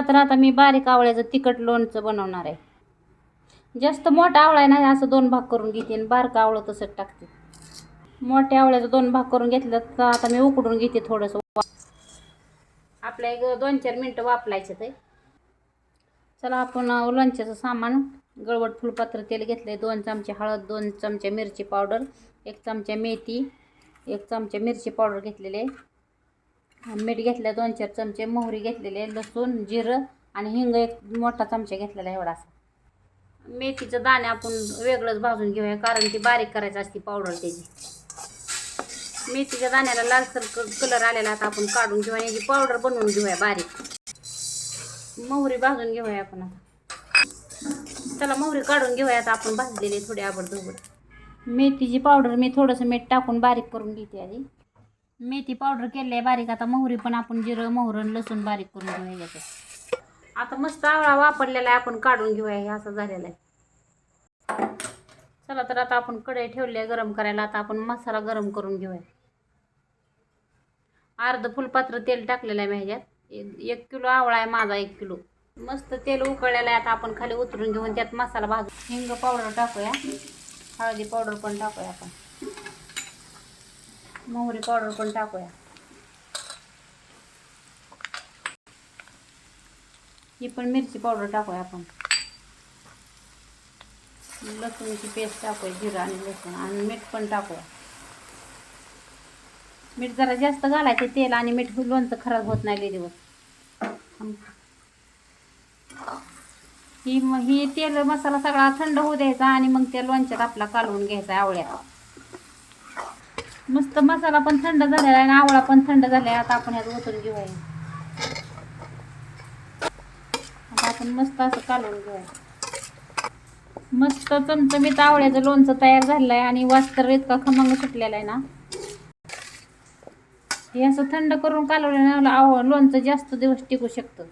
चला राहता आता मी बारीक आवळ्याचं तिखट लोणचं बनवणार आहे. जास्त मोठा आवळा आहे ना असं दोन भाग करून घेते आणि बारका आवळं तसंच टाकते. मोठ्या आवळ्याचं दोन भाग करून घेतलं तर आता मी उकडून घेते थोडंसं. आपल्या एक दोन चार मिनटं वापरायचं ते. चला आपण लोणच्याचं सामान गळवट फुलपात्र तेल घेतलं आहे दोन चमचे हळद दोन चमचे मिरची पावडर एक चमचा मेथी एक चमचा मिरची पावडर घेतलेले आहे. मीठ घेतलं दोन चार चमचे मोहरी घेतलेले लसूण जिरं आणि हिंग एक मोठा चमचा घेतलेला आहे एवढासा मेथीचं दाणे आपण वेगळंच भाजून घेऊया कारण ती बारीक करायची असते पावडर त्याची. मेथीच्या दाण्याला लालसर कलर आलेला आता आपण काढून घेऊया याची पावडर बनवून घेऊया बारीक. मोहरी भाजून घेऊया आपण आता. चला मोहरी काढून घेऊया आता आपण भाजलेली थोडी आबडधोबड. मेथीची पावडर मी थोडंसं मीठ टाकून बारीक करून घेते आधी. मेथी पावडर केली आहे बारीक. आता मोहरी पण आपण जिरं मोहरण आणि लसूण बारीक करून घेऊया याच्यात. आता मस्त आवळा वापरलेला आहे आपण काढून घेऊया. हे असं झालेलं आहे. चला तर आता आपण कढई ठेवली आहे गरम करायला. आता आपण मसाला गरम करून घेऊया. अर्ध फुलपात्र तेल टाकलेलं आहे ह्याच्यात एक एक किलो आवळा आहे माझा एक किलो. मस्त तेल उकळलेलं आहे. आता आपण खाली उतरून घेऊन त्यात मसाला भाजू हिंग पावडर टाकूया. हळदी पावडर पण टाकूया आपण. मोहरी पावडर पण टाकूया. ही पण मिरची पावडर टाकूया आपण. लसूणची पेस्ट टाकूया जिरा आणि लसूण आणि मीठ पण टाकूया. मीठ जरा जास्त घालायचं तेल आणि मीठ लोणचं खराब होत नाही लई दिवस. ही ही तेल मसाला सगळा थंड होऊ द्यायचा आणि मग त्या लोणच्यात आपला कालवून घ्यायचा आवळ्या मस्त मसाला पण थंड झालेला आहे आणि आवळा पण थंड झाला आहे. आता आपण ह्यात ओतून घेऊया. आता आपण मस्त असं कालवून घेऊया. मस्त चमचमीत आवळ्याचं लोणचं तयार झालेलं आहे आणि वास तर इतका खमंग सुटलेला आहे ना. हे असं थंड करून कालवल्यानं आव लोणचं जास्त दिवस टिकू शकतं.